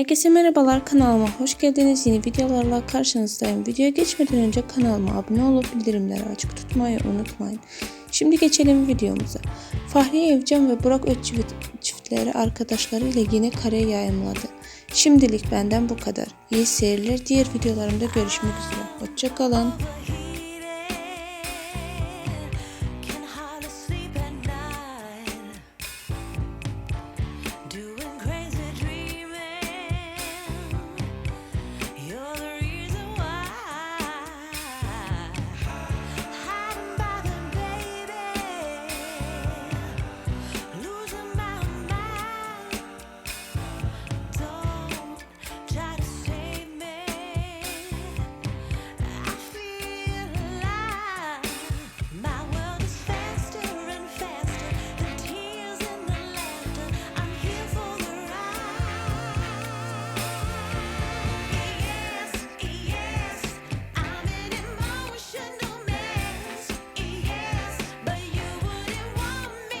Herkese merhabalar kanalıma hoş geldiniz. Yeni videolarla karşınızdayım. Videoya geçmeden önce kanalıma abone olup bildirimleri açık tutmayı unutmayın. Şimdi geçelim videomuza. Fahri Evcen ve Burak Özçivit çiftleri arkadaşlarıyla yine kare yayımladı. Şimdilik benden bu kadar. İyi seyirler. Diğer videolarımda görüşmek üzere. Hoşçakalın.